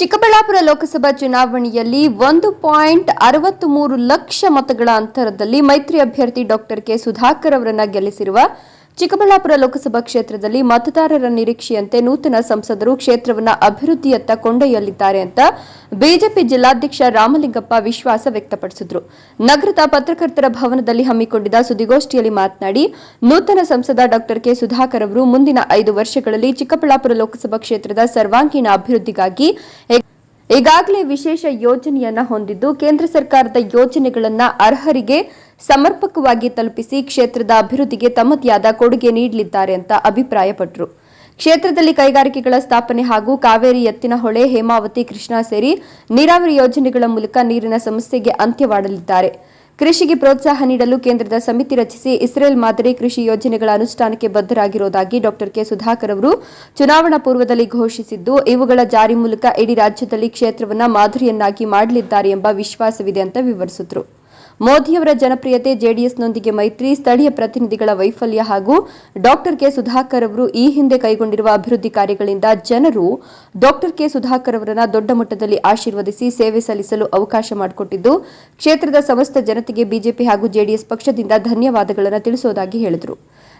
ಚಿಕ್ಕಬಳ್ಳಾಪುರ ಲೋಕಸಭಾ ಚುನಾವಣೆಯಲ್ಲಿ ಒಂದು ಪಾಯಿಂಟ್ ಅರವತ್ತು ಮೂರು ಲಕ್ಷ ಮತಗಳ ಅಂತರದಲ್ಲಿ ಮೈತ್ರಿ ಅಭ್ಯರ್ಥಿ ಡಾಕ್ಟರ್ ಕೆ ಸುಧಾಕರ್ ಅವರನ್ನ ಗೆಲ್ಲಿಸಿರುವ ಚಿಕ್ಕಬಳ್ಳಾಪುರ ಲೋಕಸಭಾ ಕ್ಷೇತ್ರದಲ್ಲಿ ಮತದಾರರ ನಿರೀಕ್ಷೆಯಂತೆ ನೂತನ ಸಂಸದರು ಕ್ಷೇತ್ರವನ್ನ ಅಭಿವೃದ್ಧಿಯತ್ತ ಕೊಂಡೊಯ್ಯಲಿದ್ದಾರೆ ಅಂತ ಬಿಜೆಪಿ ಜಿಲ್ಲಾಧ್ಯಕ್ಷ ರಾಮಲಿಂಗಪ್ಪ ವಿಶ್ವಾಸ ವ್ಯಕ್ತಪಡಿಸಿದರು. ನಗರದ ಪತ್ರಕರ್ತರ ಭವನದಲ್ಲಿ ಹಮ್ಮಿಕೊಂಡಿದ್ದ ಸುದ್ದಿಗೋಷ್ಠಿಯಲ್ಲಿ ಮಾತನಾಡಿ, ನೂತನ ಸಂಸದ ಡಾಕ್ಟರ್ ಕೆ ಸುಧಾಕರ್ ಅವರು ಮುಂದಿನ ಐದು ವರ್ಷಗಳಲ್ಲಿ ಚಿಕ್ಕಬಳ್ಳಾಪುರ ಲೋಕಸಭಾ ಕ್ಷೇತ್ರದ ಸರ್ವಾಂಗೀಣ ಅಭಿವೃದ್ಧಿಗಾಗಿ ಈಗಾಗಲೇ ವಿಶೇಷ ಯೋಜನೆಯನ್ನ ಹೊಂದಿದ್ದು ಕೇಂದ್ರ ಸರ್ಕಾರದ ಯೋಜನೆಗಳನ್ನ ಅರ್ಹರಿಗೆ ಸಮರ್ಪಕವಾಗಿ ತಲುಪಿಸಿ ಕ್ಷೇತ್ರದ ಅಭಿವೃದ್ಧಿಗೆ ತಮ್ಮದೇ ಕೊಡುಗೆ ನೀಡಲಿದ್ದಾರೆ ಅಂತ ಅಭಿಪ್ರಾಯಪಟ್ಟರು ಕ್ಷೇತ್ರದಲ್ಲಿ ಕೈಗಾರಿಕೆಗಳ ಸ್ಥಾಪನೆ ಹಾಗೂ ಕಾವೇರಿ ಎತ್ತಿನಹೊಳೆ ಹೇಮಾವತಿ, ಕೃಷ್ಣಾ ಸೇರಿ ನೀರಾವರಿ ಯೋಜನೆಗಳ ಮೂಲಕ ನೀರಿನ ಸಮಸ್ಯೆಗೆ ಅಂತ್ಯವಾಡಲಿದ್ದಾರೆ. ಕೃಷಿಗೆ ಪ್ರೋತ್ಸಾಹ ನೀಡಲು ಕೇಂದ್ರದ ಸಮಿತಿ ರಚಿಸಿ ಇಸ್ರೇಲ್ ಮಾದರಿ ಕೃಷಿ ಯೋಜನೆಗಳ ಅನುಷ್ಠಾನಕ್ಕೆ ಬದ್ಧರಾಗಿರುವುದಾಗಿ ಡಾಕ್ಟರ್ ಕೆ ಸುಧಾಕರ್ ಅವರು ಚುನಾವಣಾ ಪೂರ್ವದಲ್ಲಿ ಘೋಷಿಸಿದ್ದು, ಇವುಗಳ ಜಾರಿ ಮೂಲಕ ಇಡೀ ರಾಜ್ಯದಲ್ಲಿ ಕ್ಷೇತ್ರವನ್ನ ಮಾದರಿಯನ್ನಾಗಿ ಮಾಡಲಿದ್ದಾರೆ ಎಂಬ ವಿಶ್ವಾಸವಿದೆ ಅಂತ ವಿವರಿಸಿದರು. ಮೋದಿಯವರ ಜನಪ್ರಿಯತೆ ಜೆಡಿಎಸ್ನೊಂದಿಗೆ ಮೈತ್ರಿ, ಸ್ಥಳೀಯ ಪ್ರತಿನಿಧಿಗಳ ವೈಫಲ್ಯ ಹಾಗೂ ಡಾಕ್ಟರ್ ಕೆ ಸುಧಾಕರ್ ಅವರು ಈ ಹಿಂದೆ ಕೈಗೊಂಡಿರುವ ಅಭಿವೃದ್ಧಿ ಕಾರ್ಯಗಳಿಂದ ಜನರು ಡಾಕ್ಟರ್ ಕೆ ಸುಧಾಕರ್ ಅವರನ್ನು ದೊಡ್ಡ ಮಟ್ಟದಲ್ಲಿ ಆಶೀರ್ವದಿಸಿ ಸೇವೆ ಸಲ್ಲಿಸಲು ಅವಕಾಶ ಮಾಡಿಕೊಟ್ಟಿದ್ದು, ಕ್ಷೇತ್ರದ ಸಮಸ್ತ ಜನತೆಗೆ ಬಿಜೆಪಿ ಹಾಗೂ ಜೆಡಿಎಸ್ ಪಕ್ಷದಿಂದ ಧನ್ಯವಾದಗಳನ್ನು ತಿಳಿಸುವುದಾಗಿ ಹೇಳಿದರು.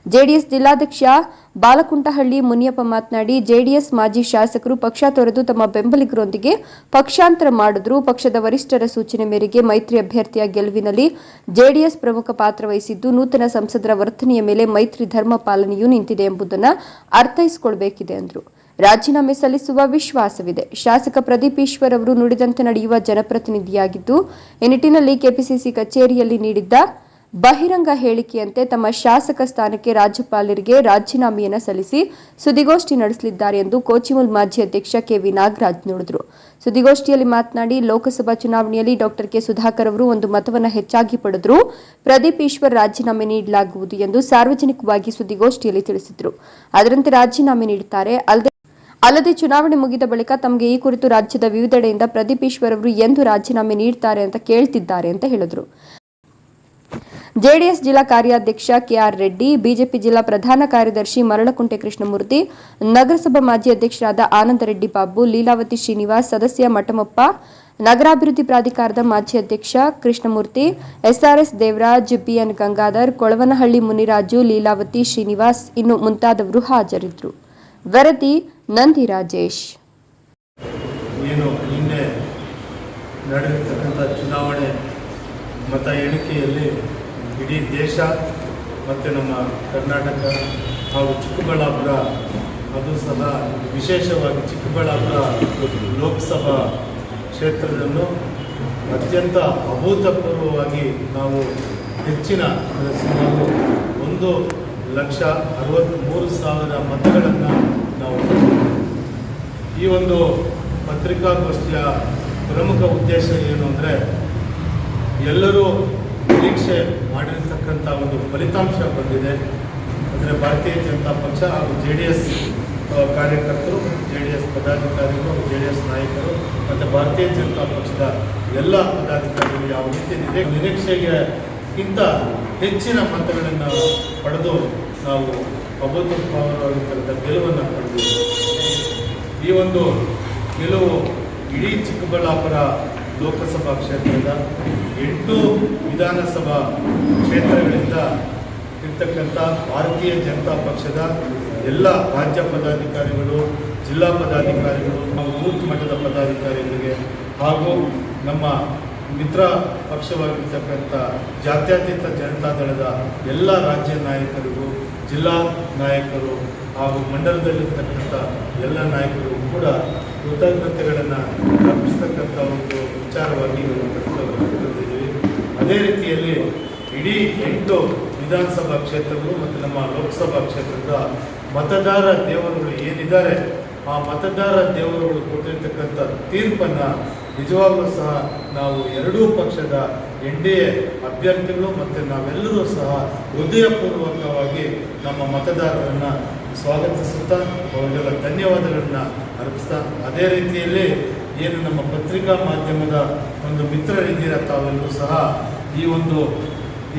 ಜೆಡಿಎಸ್ ಜಿಲ್ಲಾಧ್ಯಕ್ಷ ಬಾಲಕುಂಟಹಳ್ಳಿ ಮುನಿಯಪ್ಪ ಮಾತನಾಡಿ, ಜೆಡಿಎಸ್ ಮಾಜಿ ಶಾಸಕರು ಪಕ್ಷ ತೊರೆದು ತಮ್ಮ ಬೆಂಬಲಿಗರೊಂದಿಗೆ ಪಕ್ಷಾಂತರ ಮಾಡಿದ್ರು. ಪಕ್ಷದ ವರಿಷ್ಠರ ಸೂಚನೆ ಮೇರೆಗೆ ಮೈತ್ರಿ ಅಭ್ಯರ್ಥಿಯ ಗೆಲುವಿನಲ್ಲಿ ಜೆಡಿಎಸ್ ಪ್ರಮುಖ ಪಾತ್ರ ವಹಿಸಿದ್ದು, ನೂತನ ಸಂಸದರ ವರ್ತನೆಯ ಮೇಲೆ ಮೈತ್ರಿ ಧರ್ಮ ಪಾಲನೆಯೂ ನಿಂತಿದೆ ಎಂಬುದನ್ನು ಅರ್ಥೈಸಿಕೊಳ್ಬೇಕಿದೆ ಎಂದರು ರಾಜೀನಾಮೆ ಸಲ್ಲಿಸುವ ವಿಶ್ವಾಸವಿದೆ. ಶಾಸಕ ಪ್ರದೀಪ್ ಈಶ್ವರ್ ಅವರು ನುಡಿದಂತೆ ನಡೆಯುವ ಜನಪ್ರತಿನಿಧಿಯಾಗಿದ್ದು, ಈ ನಿಟ್ಟಿನಲ್ಲಿ ಕೆಪಿಸಿಸಿ ಕಚೇರಿಯಲ್ಲಿ ನೀಡಿದ್ದ ಬಹಿರಂಗ ಹೇಳಿಕೆಯಂತೆ ತಮ್ಮ ಶಾಸಕ ಸ್ಥಾನಕ್ಕೆ ರಾಜ್ಯಪಾಲರಿಗೆ ರಾಜೀನಾಮೆಯನ್ನು ಸಲ್ಲಿಸಿ ಸುದ್ದಿಗೋಷ್ಠಿ ನಡೆಸಲಿದ್ದಾರೆ ಎಂದು ಕೋಚಿಮುಲ್ ಮಾಜಿ ಅಧ್ಯಕ್ಷ ಕೆವಿ ನಾಗರಾಜ್ ನುಡಿದರು. ಸುದ್ದಿಗೋಷ್ಠಿಯಲ್ಲಿ ಮಾತನಾಡಿ, ಲೋಕಸಭಾ ಚುನಾವಣೆಯಲ್ಲಿ ಡಾಕ್ಟರ್ ಕೆ ಸುಧಾಕರ್ ಅವರು ಒಂದು ಮತವನ್ನು ಹೆಚ್ಚಾಗಿ ಪಡೆದರು. ಪ್ರದೀಪ್ ಈಶ್ವರ್ ರಾಜೀನಾಮೆ ನೀಡಲಾಗುವುದು ಎಂದು ಸಾರ್ವಜನಿಕವಾಗಿ ಸುದ್ದಿಗೋಷ್ಠಿಯಲ್ಲಿ ತಿಳಿಸಿದರು. ಅದರಂತೆ ರಾಜೀನಾಮೆ ನೀಡುತ್ತಾರೆ. ಅಲ್ಲದೆ ಅಲ್ಲದೆ ಚುನಾವಣೆ ಮುಗಿದ ಬಳಿಕ ತಮಗೆ ಈ ಕುರಿತು ರಾಜ್ಯದ ವಿವಿಧೆಡೆಯಿಂದ ಪ್ರದೀಪ್ ಈಶ್ವರ್ ಅವರು ಎಂದು ರಾಜೀನಾಮೆ ನೀಡುತ್ತಾರೆ ಅಂತ ಕೇಳ್ತಿದ್ದಾರೆ ಅಂತ ಹೇಳಿದರು. ಜೆಡಿಎಸ್ ಜಿಲ್ಲಾ ಕಾರ್ಯಾಧ್ಯಕ್ಷ ಕೆಆರ್ ರೆಡ್ಡಿ, ಬಿಜೆಪಿ ಜಿಲ್ಲಾ ಪ್ರಧಾನ ಕಾರ್ಯದರ್ಶಿ ಮರಳಕುಂಟೆ ಕೃಷ್ಣಮೂರ್ತಿ, ನಗರಸಭಾ ಮಾಜಿ ಅಧ್ಯಕ್ಷರಾದ ಆನಂದ ರೆಡ್ಡಿ ಬಾಬು, ಲೀಲಾವತಿ ಶ್ರೀನಿವಾಸ್, ಸದಸ್ಯ ಮಠಮಪ್ಪ, ನಗರಾಭಿವೃದ್ಧಿ ಪ್ರಾಧಿಕಾರದ ಮಾಜಿ ಅಧ್ಯಕ್ಷ ಕೃಷ್ಣಮೂರ್ತಿ, ಎಸ್ಆರ್ಎಸ್ ದೇವರಾಜ್, ಬಿಎನ್ ಗಂಗಾಧರ್, ಕೊಳವನಹಳ್ಳಿ ಮುನಿರಾಜು, ಲೀಲಾವತಿ ಶ್ರೀನಿವಾಸ್ ಇನ್ನು ಮುಂತಾದವರು ಹಾಜರಿದ್ದರು. ವರದಿ, ನಂದಿ ರಾಜೇಶ್ ಏನು ನಿನ್ನೆ ನಡೆದಿರ್ತಕ್ಕಂಥ ಚುನಾವಣೆ ಮತ ಎಣಿಕೆಯಲ್ಲಿ ಇಡೀ ದೇಶ ಮತ್ತು ನಮ್ಮ ಕರ್ನಾಟಕ ಹಾಗೂ ಚಿಕ್ಕಬಳ್ಳಾಪುರ, ಅದು ಸಹ ವಿಶೇಷವಾಗಿ ಚಿಕ್ಕಬಳ್ಳಾಪುರ ಲೋಕಸಭಾ ಕ್ಷೇತ್ರದಲ್ಲೂ ಅತ್ಯಂತ ಅಭೂತಪೂರ್ವವಾಗಿ ನಾವು ಹೆಚ್ಚಿನ ಸುಮಾರು ಒಂದು ಲಕ್ಷ ಅರವತ್ತ್ಮೂರು ಸಾವಿರ ಮತಗಳನ್ನು ನಾವು ಈ ಒಂದು ಪತ್ರಿಕಾಗೋಷ್ಠಿಯ ಪ್ರಮುಖ ಉದ್ದೇಶ ಏನು ಅಂದರೆ ಎಲ್ಲರೂ ನಿರೀಕ್ಷೆ ಮಾಡಿರ್ತಕ್ಕಂಥ ಒಂದು ಫಲಿತಾಂಶ ಬಂದಿದೆ. ಅಂದರೆ ಭಾರತೀಯ ಜನತಾ ಪಕ್ಷ ಹಾಗೂ ಜೆ ಡಿ ಎಸ್ ಕಾರ್ಯಕರ್ತರು, ಜೆ ಡಿ ಎಸ್ ಪದಾಧಿಕಾರಿಗಳು, ಜೆ ಡಿ ಎಸ್ ನಾಯಕರು ಮತ್ತು ಭಾರತೀಯ ಜನತಾ ಪಕ್ಷದ ಎಲ್ಲ ಪದಾಧಿಕಾರಿಗಳು ಯಾವ ರೀತಿ ನಿರೀಕ್ಷೆಗೆ ನಿರೀಕ್ಷೆಗಿಂತ ಹೆಚ್ಚಿನ ಮತಗಳನ್ನು ಪಡೆದು ನಾವು ಅಭೂತಪೂರ್ವವಾಗಿರ್ತಕ್ಕಂಥ ಗೆಲುವನ್ನು ಪಡೆದಿದ್ದೇವೆ. ಈ ಒಂದು ಗೆಲುವು ಇಡೀ ಚಿಕ್ಕಬಳ್ಳಾಪುರ ಲೋಕಸಭಾ ಕ್ಷೇತ್ರದ ಎಂಟು ವಿಧಾನಸಭಾ ಕ್ಷೇತ್ರಗಳಿಂದ ಇರ್ತಕ್ಕಂಥ ಭಾರತೀಯ ಜನತಾ ಪಕ್ಷದ ಎಲ್ಲ ರಾಜ್ಯ ಪದಾಧಿಕಾರಿಗಳು, ಜಿಲ್ಲಾ ಪದಾಧಿಕಾರಿಗಳು, ಹಾಗೂ ಬೂತ್ ಮಟ್ಟದ ಪದಾಧಿಕಾರಿಗಳಿಗೆ ಹಾಗೂ ನಮ್ಮ ಮಿತ್ರ ಪಕ್ಷವಾಗಿರ್ತಕ್ಕಂಥ ಜಾತ್ಯತೀತ ಜನತಾದಳದ ಎಲ್ಲ ರಾಜ್ಯ ನಾಯಕರಿಗೂ, ಜಿಲ್ಲಾ ನಾಯಕರು ಹಾಗೂ ಮಂಡಲದಲ್ಲಿರ್ತಕ್ಕಂಥ ಎಲ್ಲ ನಾಯಕರು ಕೂಡ ಕೃತಜ್ಞತೆಗಳನ್ನು ಅರ್ಪಿಸ್ತಕ್ಕಂಥ ಒಂದು ವಿಚಾರವಾಗಿ ಅದೇ ರೀತಿಯಲ್ಲಿ ಇಡೀ ಎಂಟು ವಿಧಾನಸಭಾ ಕ್ಷೇತ್ರಗಳು ಮತ್ತು ನಮ್ಮ ಲೋಕಸಭಾ ಕ್ಷೇತ್ರದ ಮತದಾರ ದೇವರುಗಳು ಏನಿದ್ದಾರೆ, ಆ ಮತದಾರ ದೇವರುಗಳು ಕೊಟ್ಟಿರ್ತಕ್ಕಂಥ ತೀರ್ಪನ್ನು ನಿಜವಾಗಲೂ ಸಹ ನಾವು ಎರಡೂ ಪಕ್ಷದ ಎನ್ ಡಿ ಎ ಅಭ್ಯರ್ಥಿಗಳು ಮತ್ತು ನಾವೆಲ್ಲರೂ ಸಹ ಹೃದಯಪೂರ್ವಕವಾಗಿ ನಮ್ಮ ಮತದಾರರನ್ನು ಸ್ವಾಗತಿಸುತ್ತಾ ಅವರಿಗೆಲ್ಲ ಧನ್ಯವಾದಗಳನ್ನು ಅರ್ಪಿಸ್ತಾ ಅದೇ ರೀತಿಯಲ್ಲಿ ಏನು ನಮ್ಮ ಪತ್ರಿಕಾ ಮಾಧ್ಯಮದ ಒಂದು ಮಿತ್ರರಿದ್ದೀರ ತಾವೆಲ್ಲರೂ ಸಹ ಈ ಒಂದು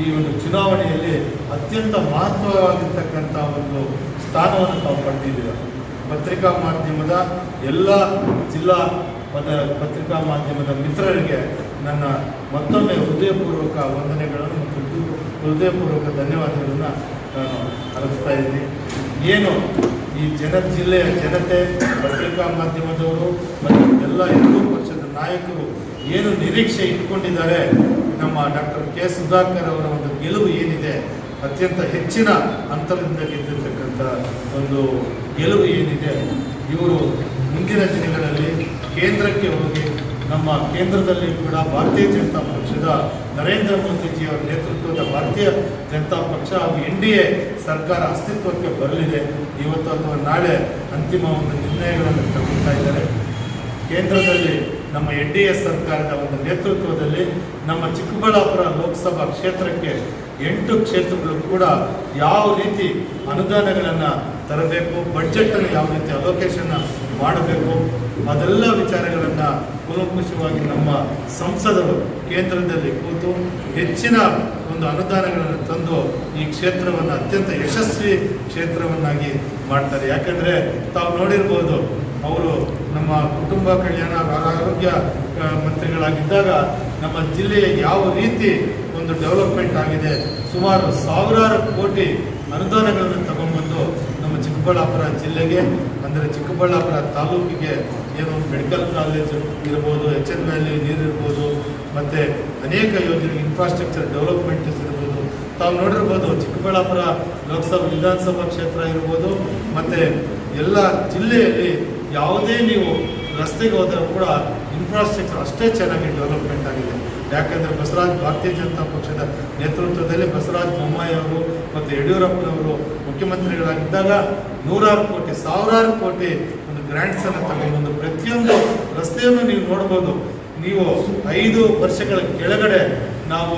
ಈ ಒಂದು ಚುನಾವಣೆಯಲ್ಲಿ ಅತ್ಯಂತ ಮಹತ್ವವಾಗಿರ್ತಕ್ಕಂಥ ಒಂದು ಸ್ಥಾನವನ್ನು ತಾವು ಪಡೆದಿದ್ದೀರ? ಪತ್ರಿಕಾ ಮಾಧ್ಯಮದ ಎಲ್ಲ ಜಿಲ್ಲಾ ಪದ- ಪತ್ರಿಕಾ ಮಾಧ್ಯಮದ ಮಿತ್ರರಿಗೆ ನನ್ನ ಮತ್ತೊಮ್ಮೆ ಹೃದಯಪೂರ್ವಕ ವಂದನೆಗಳನ್ನು ಮತ್ತು ಹೃದಯಪೂರ್ವಕ ಧನ್ಯವಾದಗಳನ್ನು ನಾನು ಅರ್ಪಿಸ್ತಾ ಇದ್ದೀನಿ. ಏನು ಈ ಜನ ಜಿಲ್ಲೆಯ ಜನತೆ ಪತ್ರಿಕಾ ಮಾಧ್ಯಮದವರು ಮತ್ತು ಎಲ್ಲ ಹಿಂದೂ ಪಕ್ಷದ ನಾಯಕರು ಏನು ನಿರೀಕ್ಷೆ ಇಟ್ಕೊಂಡಿದ್ದಾರೆ? ನಮ್ಮ ಡಾಕ್ಟರ್ ಕೆ. ಸುಧಾಕರ್ ಅವರ ಒಂದು ಗೆಲುವು ಏನಿದೆ? ಅತ್ಯಂತ ಹೆಚ್ಚಿನ ಅಂತರದಿಂದ ಗೆದ್ದಿರ್ತಕ್ಕಂಥ ಒಂದು ಗೆಲುವು ಏನಿದೆ? ಇವರು ಮುಂದಿನ ದಿನಗಳಲ್ಲಿ ಕೇಂದ್ರಕ್ಕೆ ಹೋಗಿ ನಮ್ಮ ಕೇಂದ್ರದಲ್ಲಿ ಕೂಡ ಭಾರತೀಯ ಜನತಾ ಪಕ್ಷದ ನರೇಂದ್ರ ಮೋದಿಜಿ ಅವರ ನೇತೃತ್ವದ ಭಾರತೀಯ ಜನತಾ ಪಕ್ಷ ಹಾಗೂ ಎನ್ ಡಿ ಎ ಸರ್ಕಾರ ಅಸ್ತಿತ್ವಕ್ಕೆ ಬರಲಿದೆ. ಇವತ್ತು ಅಥವಾ ನಾಳೆ ಅಂತಿಮ ಒಂದು ನಿರ್ಣಯಗಳನ್ನು ತಗೊಳ್ತಾ ಇದ್ದಾರೆ. ಕೇಂದ್ರದಲ್ಲಿ ನಮ್ಮ ಎನ್ ಡಿ ಎ ಸರ್ಕಾರದ ಒಂದು ನೇತೃತ್ವದಲ್ಲಿ ನಮ್ಮ ಚಿಕ್ಕಬಳ್ಳಾಪುರ ಲೋಕಸಭಾ ಕ್ಷೇತ್ರಕ್ಕೆ ಎಂಟು ಕ್ಷೇತ್ರಗಳು ಕೂಡ ಯಾವ ರೀತಿ ಅನುದಾನಗಳನ್ನು ತರಬೇಕು ಬಡ್ಜೆಟನ್ನು ಯಾವ ರೀತಿ ಅಲೋಕೇಶನ್ ಮಾಡಬೇಕು, ಅದೆಲ್ಲ ವಿಚಾರಗಳನ್ನು ಕೂಲಂಕುಷವಾಗಿ ನಮ್ಮ ಸಂಸದರು ಕೇಂದ್ರದಲ್ಲಿ ಕೂತು ಹೆಚ್ಚಿನ ಒಂದು ಅನುದಾನಗಳನ್ನು ತಂದು ಈ ಕ್ಷೇತ್ರವನ್ನು ಅತ್ಯಂತ ಯಶಸ್ವಿ ಕ್ಷೇತ್ರವನ್ನಾಗಿ ಮಾಡ್ತಾರೆ. ಯಾಕಂದರೆ ತಾವು ನೋಡಿರ್ಬೋದು, ಅವರು ನಮ್ಮ ಕುಟುಂಬ ಕಲ್ಯಾಣ, ಆರೋಗ್ಯ ಮಂತ್ರಿಗಳಾಗಿದ್ದಾಗ ನಮ್ಮ ಜಿಲ್ಲೆಯ ಯಾವ ರೀತಿ ಒಂದು ಡೆವಲಪ್ಮೆಂಟ್ ಆಗಿದೆ. ಸುಮಾರು ಸಾವಿರಾರು ಕೋಟಿ ಅನುದಾನಗಳನ್ನು ತಗೊಂಡ್ಬಂದು ನಮ್ಮ ಚಿಕ್ಕಬಳ್ಳಾಪುರ ಜಿಲ್ಲೆಗೆ, ಅಂದರೆ ಚಿಕ್ಕಬಳ್ಳಾಪುರ ತಾಲೂಕಿಗೆ ಏನು ಮೆಡಿಕಲ್ ಕಾಲೇಜ್ ಇರ್ಬೋದು ಎಚ್ ಎನ್ ವ್ಯಾಲಿ ನೀರು ಇರ್ಬೋದು, ಮತ್ತು ಅನೇಕ ಯೋಜನೆ ಇನ್ಫ್ರಾಸ್ಟ್ರಕ್ಚರ್ ಡೆವಲಪ್ಮೆಂಟ್ಸ್ ಇರ್ಬೋದು. ತಾವು ನೋಡಿರ್ಬೋದು, ಚಿಕ್ಕಬಳ್ಳಾಪುರ ಲೋಕಸಭಾ, ವಿಧಾನಸಭಾ ಕ್ಷೇತ್ರ ಇರ್ಬೋದು, ಮತ್ತು ಎಲ್ಲ ಜಿಲ್ಲೆಯಲ್ಲಿ ಯಾವುದೇ ನೀವು ರಸ್ತೆಗೆ ಹೋದರೂ ಕೂಡ ಇನ್ಫ್ರಾಸ್ಟ್ರಕ್ಚರ್ ಅಷ್ಟೇ ಚೆನ್ನಾಗಿ ಡೆವಲಪ್ಮೆಂಟ್ ಆಗಿದೆ. ಯಾಕಂದರೆ ಬಸವರಾಜ್ ಭಾರತೀಯ ಜನತಾ ಪಕ್ಷದ ನೇತೃತ್ವದಲ್ಲಿ ಬಸವರಾಜ ಬೊಮ್ಮಾಯಿ ಅವರು ಮತ್ತು ಯಡಿಯೂರಪ್ಪನವರು ಮುಖ್ಯಮಂತ್ರಿಗಳಾಗಿದ್ದಾಗ ನೂರಾರು ಕೋಟಿ, ಸಾವಿರಾರು ಕೋಟಿ ಒಂದು ಗ್ರ್ಯಾಂಡ್ಸನ್ನು ತಗೊಂಡ್ಬಂದು ಪ್ರತಿಯೊಂದು ರಸ್ತೆಯನ್ನು ನೀವು ನೋಡ್ಬೋದು. ನೀವು ಐದು ವರ್ಷಗಳ ಕೆಳಗಡೆ ನಾವು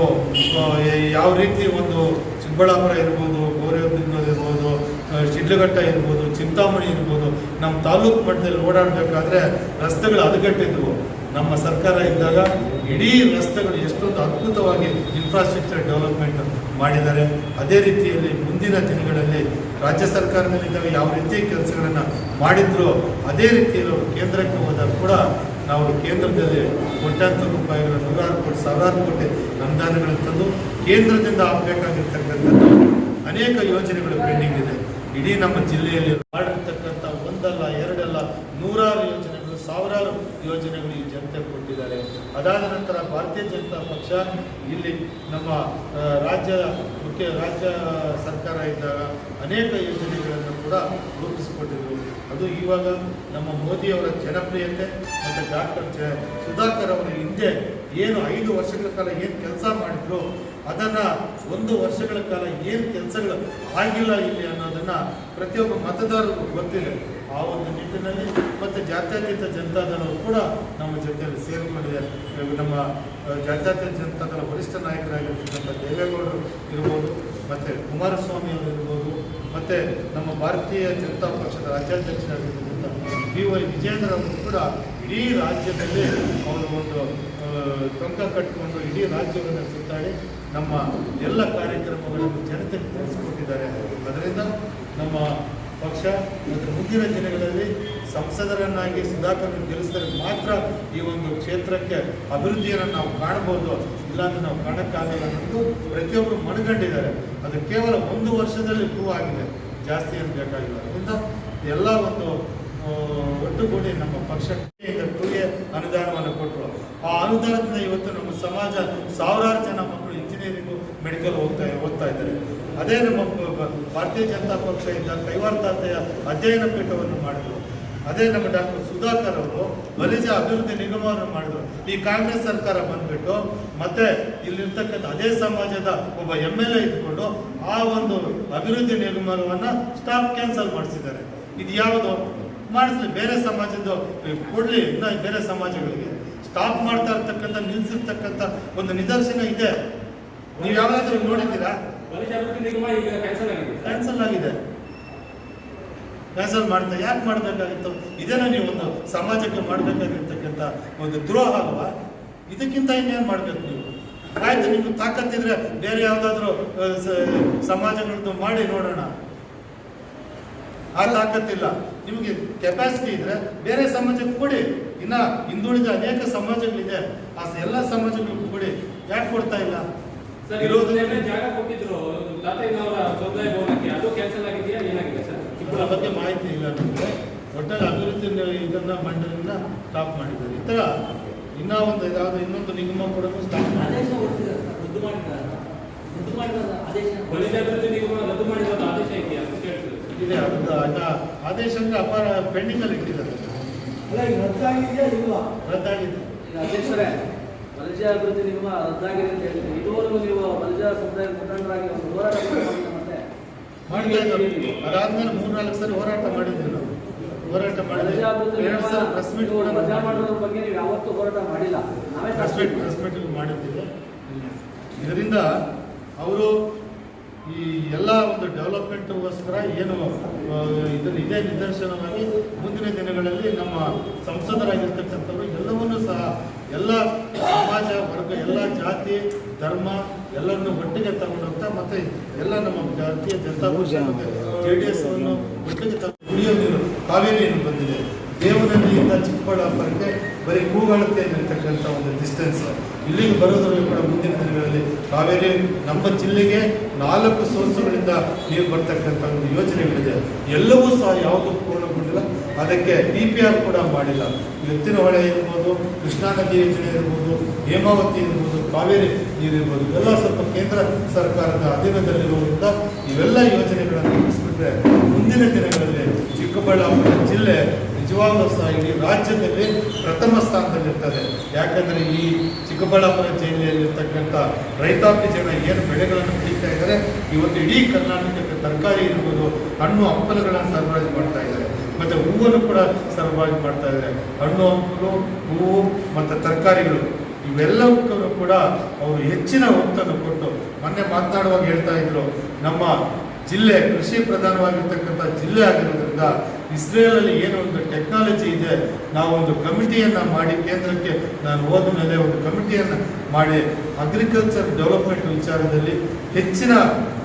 ಯಾವ ರೀತಿ ಒಂದು ಚಿಕ್ಕಬಳ್ಳಾಪುರ ಇರ್ಬೋದು ಗೋರೆಬಿನ್ನೂರು ಇರ್ಬೋದು ಶಿಡ್ಲಘಟ್ಟ ಇರ್ಬೋದು, ಚಿಂತಾಮಣಿ ಇರ್ಬೋದು, ನಮ್ಮ ತಾಲೂಕು ಮಟ್ಟದಲ್ಲಿ ಓಡಾಡಬೇಕಾದ್ರೆ ರಸ್ತೆಗಳು ಹದಗೆಟ್ಟಿದ್ವು. ನಮ್ಮ ಸರ್ಕಾರ ಇದ್ದಾಗ ಇಡೀ ರಸ್ತೆಗಳು ಎಷ್ಟೊಂದು ಅದ್ಭುತವಾಗಿ ಇನ್ಫ್ರಾಸ್ಟ್ರಕ್ಚರ್ ಡೆವಲಪ್ಮೆಂಟ್ ಮಾಡಿದ್ದಾರೆ. ಅದೇ ರೀತಿಯಲ್ಲಿ ಮುಂದಿನ ದಿನಗಳಲ್ಲಿ ರಾಜ್ಯ ಸರ್ಕಾರದಲ್ಲಿದ್ದಾಗ ಯಾವ ರೀತಿ ಕೆಲಸಗಳನ್ನು ಮಾಡಿದ್ರು ಅದೇ ರೀತಿಯಲ್ಲಿ ಕೇಂದ್ರಕ್ಕೆ ಹೋದಾಗ ಕೂಡ ನಾವು ಕೇಂದ್ರದಲ್ಲಿ ಕೋಟ್ಯಾಂತರ ರೂಪಾಯಿಗಳ ನೂರಾರು ಕೋಟಿ, ಸಾವಿರಾರು ಕೋಟಿ ಅನುದಾನಗಳನ್ನು ತಂದು ಕೇಂದ್ರದಿಂದ ಆಗಬೇಕಾಗಿರ್ತಕ್ಕಂಥದ್ದು ಅನೇಕ ಯೋಜನೆಗಳು ಪೆಂಡಿಂಗ್ ಇದೆ. ಇಡೀ ನಮ್ಮ ಜಿಲ್ಲೆಯಲ್ಲಿ ಮಾಡಿರ್ತಕ್ಕಂಥ ಒಂದಲ್ಲ ಎರಡಲ್ಲ ನೂರಾರು ಯೋಜನೆಗಳು ಸಾವಿರಾರು ಯೋಜನೆಗಳು ಈ ಜನತೆ ಕೊಟ್ಟಿದ್ದಾರೆ ಅದಾದ ನಂತರ ಭಾರತೀಯ ಜನತಾ ಪಕ್ಷ ಇಲ್ಲಿ ನಮ್ಮ ರಾಜ್ಯ, ಮುಖ್ಯ ರಾಜ್ಯ ಸರ್ಕಾರ ಇದ್ದಾಗ ಅನೇಕ ಯೋಜನೆಗಳನ್ನು ಕೂಡ ರೂಪಿಸಿಕೊಂಡಿದ್ದರು ಅದು ಇವಾಗ ನಮ್ಮ ಮೋದಿಯವರ ಜನಪ್ರಿಯತೆ ಮತ್ತು ಡಾಕ್ಟರ್ ಜ, ಸುಧಾಕರ್ ಅವರ ಹಿಂದೆ ಏನು ಐದು ವರ್ಷಗಳ ಕಾಲ ಏನು ಕೆಲಸ ಮಾಡಿದ್ರು, ಅದನ್ನು ಒಂದು ವರ್ಷಗಳ ಕಾಲ ಏನು ಕೆಲಸಗಳು ಆಗಿಲ್ಲ ಇಲ್ಲಿ ಅನ್ನೋದನ್ನು ಪ್ರತಿಯೊಬ್ಬ ಮತದಾರರಿಗೂ ಗೊತ್ತಿದೆ ಆ ಒಂದು ನಿಟ್ಟಿನಲ್ಲಿ ಮತ್ತು ಜಾತ್ಯತೀತ ಜನತಾದಳವು ಕೂಡ ನಮ್ಮ ಜೊತೆಯಲ್ಲಿ ಸೇರಿಕೊಂಡಿದೆ. ನಮ್ಮ ಜಾತ್ಯತೀತ ಜನತಾ ಜನತಾದಳ ವರಿಷ್ಠ ನಾಯಕರಾಗಿರ್ತಕ್ಕಂಥ ದೇವೇಗೌಡರು ಇರ್ಬೋದು, ಮತ್ತು ಕುಮಾರಸ್ವಾಮಿ ಅವರು ಇರ್ಬೋದು, ಮತ್ತು ನಮ್ಮ ಭಾರತೀಯ ಜನತಾ ಪಕ್ಷದ ರಾಜ್ಯಾಧ್ಯಕ್ಷರಾಗಿರ್ತಕ್ಕಂಥ ಬಿ ವೈ ವಿಜೇಂದ್ರ ಅವರು ಕೂಡ ಇಡೀ ರಾಜ್ಯದಲ್ಲಿ ಅವರು ಒಂದು ಕಂಕ ಟೊಂಕ ಕಟ್ಟಿಕೊಂಡು ಇಡೀ ರಾಜ್ಯವನ್ನು ಸುತ್ತಾಡಿ ನಮ್ಮ ಎಲ್ಲ ಕಾರ್ಯಕ್ರಮಗಳನ್ನು ಜನತೆಗೆ ತಿಳಿಸ್ಕೊಟ್ಟಿದ್ದಾರೆ. ಅದರಿಂದ ನಮ್ಮ ಪಕ್ಷ ಇವತ್ತು ಮುಂದಿನ ದಿನಗಳಲ್ಲಿ ಸಂಸದರನ್ನಾಗಿ ಸುಧಾಕರ್ ಗೆಲ್ಲಿಸಿದರೆ ಮಾತ್ರ ಈ ಒಂದು ಕ್ಷೇತ್ರಕ್ಕೆ ಅಭಿವೃದ್ಧಿಯನ್ನು ನಾವು ಕಾಣಬಹುದು. ಇಲ್ಲಾಂದ್ರೆ ನಾವು ಕಾಣಕ್ಕಾಗಲ್ಲ ಅನ್ನೋದು ಪ್ರತಿಯೊಬ್ಬರು ಮನಗಂಡಿದ್ದಾರೆ. ಅದು ಕೇವಲ ಒಂದು ವರ್ಷದಲ್ಲಿ ಪ್ರೂವ್ ಆಗಿದೆ. ಜಾಸ್ತಿ ಏನು ಬೇಕಾಗಿಲ್ಲ. ಅದರಿಂದ ಎಲ್ಲ ಒಂದು ಒಟ್ಟುಗೂಡಿ ನಮ್ಮ ಪಕ್ಷಕ್ಕೆ ಈಗ ಅನುದಾನವನ್ನು ಕೊಟ್ಟರು. ಆ ಅನುದಾನದಿಂದ ಇವತ್ತು ನಮ್ಮ ಸಮಾಜ ಸಾವಿರಾರು ಜನ ಮಕ್ಕಳು ಇಂಜಿನಿಯರಿಂಗು ಮೆಡಿಕಲ್ ಹೋಗ್ತಾ ಹೋಗ್ತಾ ಇದ್ದಾರೆ. ಅದೇ ನಮ್ಮ ಭಾರತೀಯ ಜನತಾ ಪಕ್ಷದಿಂದ ಕೈವಾರ್ತಾತೆಯ ಕೈವಾರ ಅಧ್ಯಯನ ಪೀಠವನ್ನು ಮಾಡಿದ್ರು. ಅದೇ ನಮ್ಮ ಡಾಕ್ಟರ್ ಸುಧಾಕರ್ ಅವರು ಬಲಿಜ ಅಭಿವೃದ್ಧಿ ನಿಗಮವನ್ನು ಮಾಡಿದ್ರು. ಈ ಕಾಂಗ್ರೆಸ್ ಸರ್ಕಾರ ಬಂದ್ಬಿಟ್ಟು ಮತ್ತೆ ಇಲ್ಲಿರ್ತಕ್ಕಂಥ ಅದೇ ಸಮಾಜದ ಒಬ್ಬ ಎಂ ಎಲ್ ಎ ಇದ್ಕೊಂಡು ಆ ಒಂದು ಅಭಿವೃದ್ಧಿ ನಿಗಮವನ್ನ ಸ್ಟಾಪ್ ಕ್ಯಾನ್ಸಲ್ ಮಾಡಿಸಿದ್ದಾರೆ. ಇದು ಯಾವುದು? ಮಾಡಿಸಲಿ, ಬೇರೆ ಸಮಾಜದ ಕೊಡ್ಲಿ, ಇನ್ನ ಬೇರೆ ಸಮಾಜಗಳಿಗೆ. ಸ್ಟಾಪ್ ಮಾಡ್ತಾ ಇರ್ತಕ್ಕಂಥ, ನಿಲ್ಸಿರ್ತಕ್ಕಂಥ ಒಂದು ನಿದರ್ಶನ ಇದೆ. ನೀವು ಯಾವಾಗಾದ್ರೂ ನೋಡಿದ್ದೀರಾ? ಕ್ಯಾನ್ಸಲ್ ಆಗಿದೆ. ಕ್ಯಾನ್ಸಲ್ ಮಾಡ್ತಾ ಯಾಕೆ ಮಾಡಬೇಕಾಗಿತ್ತು? ಇದೇನ ನೀವು ಒಂದು ಸಮಾಜಕ್ಕೆ ಮಾಡಬೇಕಾಗಿರ್ತಕ್ಕಂಥ ಒಂದು ದ್ರೋಹ ಅಲ್ವಾ? ಇದಕ್ಕಿಂತ ಇನ್ನೇನು ಮಾಡಬೇಕು ನೀವು? ಆಯ್ತು, ನಿಮ್ಗೆ ತಾಕತ್ತಿದ್ರೆ ಬೇರೆ ಯಾವುದಾದ್ರೂ ಸಮಾಜಗಳದ್ದು ಮಾಡಿ ನೋಡೋಣ. ಆ ತಾಕತ್ತಿಲ್ಲ. ನಿಮಗೆ ಕೆಪಾಸಿಟಿ ಇದ್ರೆ ಬೇರೆ ಸಮಾಜಕ್ಕೆ ಕೊಡಿ. ಇನ್ನ ಹಿಂದುಳಿದ ಅನೇಕ ಸಮಾಜಗಳಿದೆ. ಆ ಎಲ್ಲ ಸಮಾಜಗಳಿಗೂ ಕೊಡಿ. ಯಾಕೆ ಕೊಡ್ತಾ ಇಲ್ಲ? ಸರ್ ಇರೋದು ಇರೋದ್ರಲ್ಲಿ ಜಾಗ ಕೊಟ್ಟಿದ್ರು. ತಾತಯ್ಯನವರ ಸಮುದಾಯ ಭವನಕ್ಕೆ. ಅದು ಕ್ಯಾನ್ಸಲ್ ಆಗಿದೆಯಾ ಏನಾಗಿದೆ ಸರ್? ಇದರ ಬಗ್ಗೆ ಮಾಹಿತಿ ಇಲ್ಲ ನಮಗೆ. ಒಟ್ಟಾರೆ ಅಭಿವೃದ್ಧಿ ಇದನ್ನ ಮಂಡಳಿಯಿಂದ ಸ್ಟಾಪ್ ಮಾಡಿದ್ದಾರೆ. ಈ ಥರ ಇನ್ನೂ ಒಂದು ಯಾವುದೋ ಇನ್ನೊಂದು ನಿಗಮ ಕೂಡ ಸ್ಟಾಪ್ ಆದೇಶ ಹೊರಡಿಸಿದ್ದಾರೆ ಸರ್. ರದ್ದು ಮಾಡಿದ್ದಾರೆ. ರದ್ದು ಮಾಡಿದ ಆದೇಶ. ವನಿತಾಭಿವೃದ್ಧಿ ನಿಗಮ ರದ್ದು ಮಾಡಿದ ಆದೇಶ ಇದೆಯಾ ಅಂತ ಕೇಳ್ತೀವಿ ಇದೆ ಅದು ಆ- ಆದೇಶ ಅಂದ್ರೆ ಅಪಾರ ಪೆಂಡಿಂಗ್ ಅಲ್ಲಿ ಇಟ್ಟಿದ್ದಾರೆ. ಅಲ್ಲ ಈಗ ರದ್ದಾಗಿದೆಯಾ ಇಲ್ವಾ? ರದ್ದಾಗಿದೆ. ಈಗ ಅಧ್ಯಕ್ಷರೇ ಮನುಷ್ಯ ಅಭಿವೃದ್ಧಿ ನಿಗಮ ರದ್ದಾಗಿದೆ ಅಂತ ಹೇಳ್ತೀವಿ. ಇದುವರೆಗೂ ನೀವು ಮಲೇಷ್ಯಾ ಸಮುದಾಯದ ಮುಖಂಡರಾಗಿ ಒಂದು ಹೋರಾಟ ಮತ್ತೆ? ಅದಾದ್ಮೇಲೆ ಮೂರ್ನಾಲ್ಕು ಸರಿ ಹೋರಾಟ ಮಾಡಿದ್ವಿ ನಾವು. ಹೋರಾಟ ಮಾಡಿದ್ವಿ. ಪ್ರೆಸ್ ಮೀಟ್ ಕೂಡ ರಜಾ ಮಾಡೋದ್ರ ಬಗ್ಗೆ ನೀವು ಯಾವತ್ತೂ ಹೋರಾಟ ಮಾಡಿಲ್ಲ. ನಾವೇ ಪ್ರೆಸ್ ಮೀಟ್ ಪ್ರೆಸ್ ಮೀಟ್ ಮಾಡಿದ್ದೀವಿ ಇದರಿಂದ ಅವರು ಈ ಎಲ್ಲ ಒಂದು ಡೆವಲಪ್ಮೆಂಟ್ಗೋಸ್ಕರ ಏನು ಇದನ್ನು ಇದೇ ನಿದರ್ಶನವಾಗಿ ಮುಂದಿನ ದಿನಗಳಲ್ಲಿ ನಮ್ಮ ಸಂಸದರಾಗಿರ್ತಕ್ಕಂಥವ್ರು ಎಲ್ಲವನ್ನೂ ಸಹ ಎಲ್ಲ ಸಮಾಜ, ವರ್ಗ, ಎಲ್ಲ ಜಾತಿ, ಧರ್ಮ ಎಲ್ಲರನ್ನು ಒಟ್ಟಿಗೆ ತಗೊಂಡಂತ ಮತ್ತೆ ಎಲ್ಲ ನಮ್ಮ ಜಾತಿಯ ಜನತಾ ಜೆ ಡಿ ಎಸ್ ಅನ್ನು ಒಟ್ಟಿಗೆ ತಗೊಂಡು ಕುಡಿಯೋ ನೀರು, ಕಾವೇರಿ ಬಂದಿದೆ. ದೇವನಹಳ್ಳಿಯಿಂದ ಚಿಕ್ಕಬಳ್ಳಾಪುರಕ್ಕೆ ಬರೀ ಕೂಗಾಳುತ್ತೆಯಲ್ಲಿರ್ತಕ್ಕಂಥ ಒಂದು ಡಿಸ್ಟೆನ್ಸ್ ಇಲ್ಲಿಗೆ ಬರೋದ್ರಲ್ಲಿ ಕೂಡ ಮುಂದಿನ ದಿನಗಳಲ್ಲಿ ಕಾವೇರಿ ನಮ್ಮ ಜಿಲ್ಲೆಗೆ ನಾಲ್ಕು ಸೋರ್ಸುಗಳಿಂದ ನೀರು ಬರ್ತಕ್ಕಂಥ ಒಂದು ಯೋಜನೆಗಳಿದೆ. ಎಲ್ಲವೂ ಸಹ ಯಾವುದು ಪೂರ್ಣಗೊಂಡಿಲ್ಲ. ಅದಕ್ಕೆ ಪಿ ಪಿ ಆರ್ ಕೂಡ ಮಾಡಿಲ್ಲ. ಎತ್ತಿನ ಹೊಳೆ ಇರ್ಬೋದು, ಕೃಷ್ಣಾ ನದಿ ಯೋಜನೆ ಇರ್ಬೋದು, ಹೇಮಾವತಿ ಇರ್ಬೋದು, ಕಾವೇರಿ ನೀರು ಇರ್ಬೋದು, ಇವೆಲ್ಲ ಸ್ವಲ್ಪ ಕೇಂದ್ರ ಸರ್ಕಾರದ ಅಧೀನದಲ್ಲಿರುವುದರಿಂದ ಇವೆಲ್ಲ ಯೋಜನೆಗಳನ್ನು ಮುಗಿಸ್ಬಿಟ್ರೆ ಮುಂದಿನ ದಿನಗಳಲ್ಲಿ ಚಿಕ್ಕಬಳ್ಳಾಪುರ ಜಿಲ್ಲೆ ನಿಜವಾಗ್ಲೂ ಸಹ ರಾಜ್ಯದಲ್ಲಿ ಪ್ರಥಮ ಸ್ಥಾನದಲ್ಲಿರ್ತದೆ ಯಾಕಂದರೆ ಈ ಚಿಕ್ಕಬಳ್ಳಾಪುರ ಜಿಲ್ಲೆಯಲ್ಲಿರ್ತಕ್ಕಂಥ ರೈತಾಪಿ ಜನ ಏನು ಬೆಳೆಗಳನ್ನು ಬೆಳೀತಾ ಇದ್ದಾರೆ, ಇವತ್ತು ಇಡೀ ಕರ್ನಾಟಕಕ್ಕೆ ತರಕಾರಿ ಇರ್ಬೋದು, ಹಣ್ಣು ಹಂಪಲುಗಳನ್ನು ಸರಬರಾಜು ಮಾಡ್ತಾ ಇದ್ದಾರೆ. ಮತ್ತು ಹೂವನ್ನು ಕೂಡ ಸರಬರಾಜು ಮಾಡ್ತಾ ಇದ್ದಾರೆ. ಹಣ್ಣು, ಹಂಪಲು ಹೂವು ಮತ್ತು ತರಕಾರಿಗಳು, ಇವೆಲ್ಲವಕ್ಕೂ ಕೂಡ ಅವರು ಹೆಚ್ಚಿನ ಒತ್ತನ್ನು ಕೊಟ್ಟು ಮೊನ್ನೆ ಮಾತನಾಡುವಾಗ ಹೇಳ್ತಾ ಇದ್ರು, ನಮ್ಮ ಜಿಲ್ಲೆ ಕೃಷಿ ಪ್ರಧಾನವಾಗಿರ್ತಕ್ಕಂಥ ಜಿಲ್ಲೆ ಆಗಿರೋದ್ರಿಂದ ಇಸ್ರೇಲಲ್ಲಿ ಏನೋ ಒಂದು ಟೆಕ್ನಾಲಜಿ ಇದೆ, ನಾವು ಒಂದು ಕಮಿಟಿಯನ್ನು ಮಾಡಿ ಕೇಂದ್ರಕ್ಕೆ ನಾನು ಹೋದ ಮೇಲೆ ಒಂದು ಕಮಿಟಿಯನ್ನು ಮಾಡಿ ಅಗ್ರಿಕಲ್ಚರ್ ಡೆವಲಪ್ಮೆಂಟ್ ವಿಚಾರದಲ್ಲಿ ಹೆಚ್ಚಿನ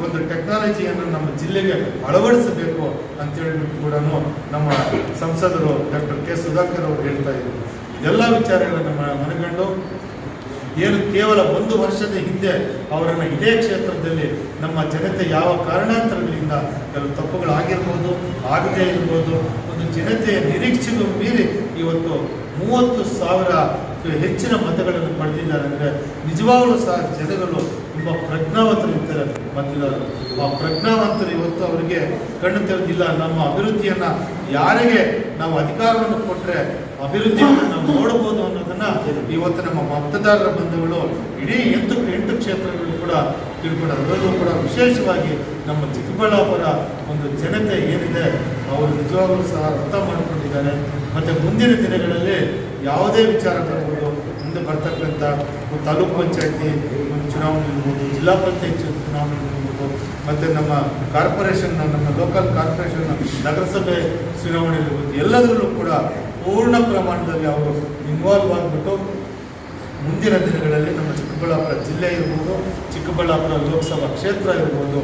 ಒಂದು ಟೆಕ್ನಾಲಜಿಯನ್ನು ನಮ್ಮ ಜಿಲ್ಲೆಗೆ ಅಳವಡಿಸಬೇಕು ಅಂತ ಹೇಳಿಬಿಟ್ಟು ಕೂಡ ನಮ್ಮ ಸಂಸದರು ಡಾಕ್ಟರ್ ಕೆ ಸುಧಾಕರ್ ಅವರು ಹೇಳ್ತಾ ಇದ್ರು. ಇದೆಲ್ಲ ವಿಚಾರಗಳನ್ನು ಮನಗಂಡು ಏನು ಕೇವಲ ಒಂದು ವರ್ಷದ ಹಿಂದೆ ಅವರನ್ನು ಇದೇ ಕ್ಷೇತ್ರದಲ್ಲಿ ನಮ್ಮ ಜನತೆ ಯಾವ ಕಾರಣಾಂತರಗಳಿಂದ ಕೆಲವು ತಪ್ಪುಗಳಾಗಿರ್ಬೋದು, ಆಗದೇ ಇರ್ಬೋದು, ಒಂದು ಜನತೆಯ ನಿರೀಕ್ಷೆಗೂ ಮೀರಿ ಇವತ್ತು ಮೂವತ್ತು ಸಾವಿರ ಹೆಚ್ಚಿನ ಮತಗಳನ್ನು ಪಡೆದಿದ್ದಾರೆ ಅಂದರೆ ನಿಜವಾಗಲೂ ಸಹ ಜನಗಳು ತುಂಬ ಪ್ರಜ್ಞಾವಂತರಿರ್ತಾರೆ ಬಂದಿದ್ದಾರೆ ಆ ಪ್ರಜ್ಞಾವಂತರು ಇವತ್ತು ಅವರಿಗೆ ಕಣ್ಣು ತೆರೆದಿಲ್ಲ. ನಮ್ಮ ಅಭಿವೃದ್ಧಿಯನ್ನು ಯಾರಿಗೆ ನಾವು ಅಧಿಕಾರವನ್ನು ಕೊಟ್ಟರೆ ಅಭಿವೃದ್ಧಿಯನ್ನು ನಾವು ಇವತ್ತು ನಮ್ಮ ಮತದಾರರ ಬಂಧುಗಳು ಇಡೀ ಎಂಟು ಎಂಟು ಕ್ಷೇತ್ರಗಳು ಕೂಡ ತಿಳ್ಕೊಂಡು ಅದರಲ್ಲೂ ಕೂಡ ವಿಶೇಷವಾಗಿ ನಮ್ಮ ಚಿಕ್ಕಬಳ್ಳಾಪುರ ಒಂದು ಜನತೆ ಏನಿದೆ, ಅವರು ನಿಜವಾಗಲೂ ಸಹ ಅರ್ಥ ಮಾಡಿಕೊಂಡಿದ್ದಾರೆ. ಮತ್ತು ಮುಂದಿನ ದಿನಗಳಲ್ಲಿ ಯಾವುದೇ ವಿಚಾರ ತರ್ಬೋದು ಮುಂದೆ ಬರ್ತಕ್ಕಂಥ ಒಂದು ತಾಲೂಕು ಪಂಚಾಯತಿ, ಒಂದು ಚುನಾವಣೆ ಇರ್ಬೋದು, ಜಿಲ್ಲಾ ಪಂಚಾಯತ್ ಚುನಾವಣೆ ಇರ್ಬೋದು, ಮತ್ತು ನಮ್ಮ ಕಾರ್ಪೊರೇಷನ್ನ, ನಮ್ಮ ಲೋಕಲ್ ಕಾರ್ಪೊರೇಷನ್ನ ನಗರಸಭೆ ಚುನಾವಣೆ ಇರ್ಬೋದು, ಎಲ್ಲದರಲ್ಲೂ ಕೂಡ ಪೂರ್ಣ ಪ್ರಮಾಣದಲ್ಲಿ ಅವರು ಇನ್ವಾಲ್ವ್ ಆಗಿಬಿಟ್ಟು ಮುಂದಿನ ದಿನಗಳಲ್ಲಿ ನಮ್ಮ ಚಿಕ್ಕಬಳ್ಳಾಪುರ ಜಿಲ್ಲೆ ಇರ್ಬೋದು, ಚಿಕ್ಕಬಳ್ಳಾಪುರ ಲೋಕಸಭಾ ಕ್ಷೇತ್ರ ಇರ್ಬೋದು,